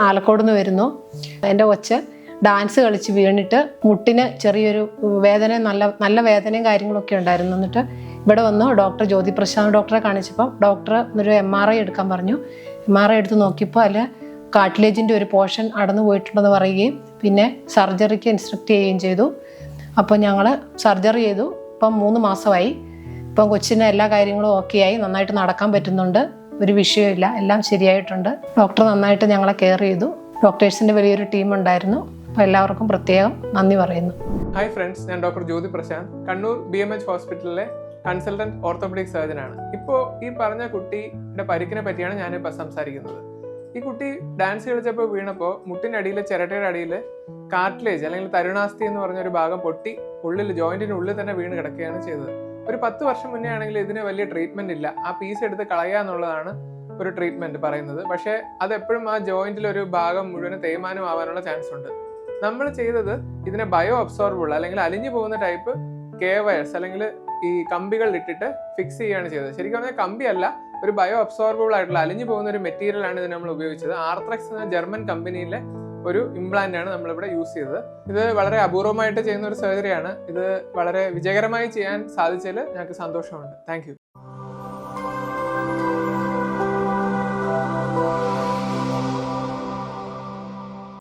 ആലക്കോട് നിന്ന് വരുന്നു. എന്റെ കൊച്ച് ഡാൻസ് കളിച്ച് വീണിട്ട് മുട്ടിന് ചെറിയൊരു വേദന നല്ല നല്ല വേദനയും കാര്യങ്ങളൊക്കെ ഉണ്ടായിരുന്നു. എന്നിട്ട് ഇവിടെ വന്നു ഡോക്ടർ ജ്യോതി പ്രശാന്ത് ഡോക്ടറെ കാണിച്ചപ്പോൾ ഡോക്ടർ ഒരു എം ആർ ഐ എടുക്കാൻ പറഞ്ഞു. എം ആർ ഐ എടുത്ത് നോക്കിയപ്പോൾ അതിൽ കാട്ടിലേജിന്റെ ഒരു പോർഷൻ അടന്നു പോയിട്ടുണ്ടെന്ന് പറയുകയും പിന്നെ സർജറിക്ക് ഇൻസ്ട്രക്ട് ചെയ്യുകയും ചെയ്തു. അപ്പോൾ ഞങ്ങൾ സർജറി ചെയ്തു. ഇപ്പം മൂന്ന് മാസമായി. ഇപ്പം കൊച്ചിന് എല്ലാ കാര്യങ്ങളും ഓക്കെ ആയി. നന്നായിട്ട് നടക്കാൻ പറ്റുന്നുണ്ട്. ഒരു വിഷയമില്ല. എല്ലാം ശരിയായിട്ടുണ്ട്. ഡോക്ടർ നന്നായിട്ട് ഞങ്ങളെ കെയർ ചെയ്തു. ഡോക്ടേഴ്സിന്റെ വലിയൊരു ടീം ഉണ്ടായിരുന്നു. അപ്പോൾ എല്ലാവർക്കും പ്രത്യേകം നന്ദി പറയുന്നു. ഹായ് ഫ്രണ്ട്സ് ഞാൻ doctor Jyothi Prashanth. Kannur B M H ഹോസ്പിറ്റലിലെ കൺസൾട്ടന്റ് ഓർത്തോപെഡിക് സർജൻ ആണ് ഇപ്പോൾ ഈ പറഞ്ഞ കുട്ടിയുടെ പരിക്കിനെ പറ്റിയാണ് ഞാനിപ്പോൾ സംസാരിക്കുന്നത്. ഈ കുട്ടി ഡാൻസ് കളിച്ചപ്പോൾ വീണപ്പോൾ മുട്ടിന്റെ അടിയിൽ ചിരട്ടയുടെ അടിയിൽ കാർട്ടിലേജ് അല്ലെങ്കിൽ തരുണാസ്തി എന്ന് പറഞ്ഞ ഒരു ഭാഗം പൊട്ടി ഉള്ളിൽ ജോയിന്റിന് ഉള്ളിൽ തന്നെ വീണ് കിടക്കുകയാണ് ചെയ്തത്. ഒരു പത്ത് വർഷം മുന്നേ ആണെങ്കിൽ ഇതിന് വലിയ ട്രീറ്റ്മെന്റ് ഇല്ല. ആ പീസ് എടുത്ത് കളയുക എന്നുള്ളതാണ് ഒരു ട്രീറ്റ്മെന്റ് പറയുന്നത്. പക്ഷേ അത് എപ്പോഴും ആ ജോയിന്റിൽ ഒരു ഭാഗം മുഴുവൻ തേയ്മാനം ആവാനുള്ള ചാൻസ് ഉണ്ട്. നമ്മൾ ചെയ്തത് ഇതിനെ ബയോ അബ്സോർബിൾ അല്ലെങ്കിൽ അലിഞ്ഞു പോകുന്ന ടൈപ്പ് കെ അല്ലെങ്കിൽ ഈ കമ്പികൾ ഇട്ടിട്ട് ഫിക്സ് ചെയ്യുകയാണ് ചെയ്തത്. ശരിക്കും പറഞ്ഞാൽ കമ്പിയല്ല ഒരു ബയോ അബ്സോർബിൾ ആയിട്ടുള്ള അലിഞ്ഞു പോകുന്ന ഒരു മെറ്റീരിയൽ ആണ് ഇത് നമ്മൾ ഉപയോഗിച്ചത്. ആർത്രക്സ് എന്ന ജർമ്മൻ കമ്പനിയിലെ ഒരു ഇംപ്ലാന്റ് ആണ് നമ്മളിവിടെ യൂസ് ചെയ്തത്. ഇത് വളരെ അപൂർവമായിട്ട് ചെയ്യുന്ന ഒരു സർജറിയാണ് ഇത് വളരെ വിജയകരമായി ചെയ്യാൻ സാധിച്ചതിൽ ഞങ്ങൾക്ക് സന്തോഷമുണ്ട്. താങ്ക്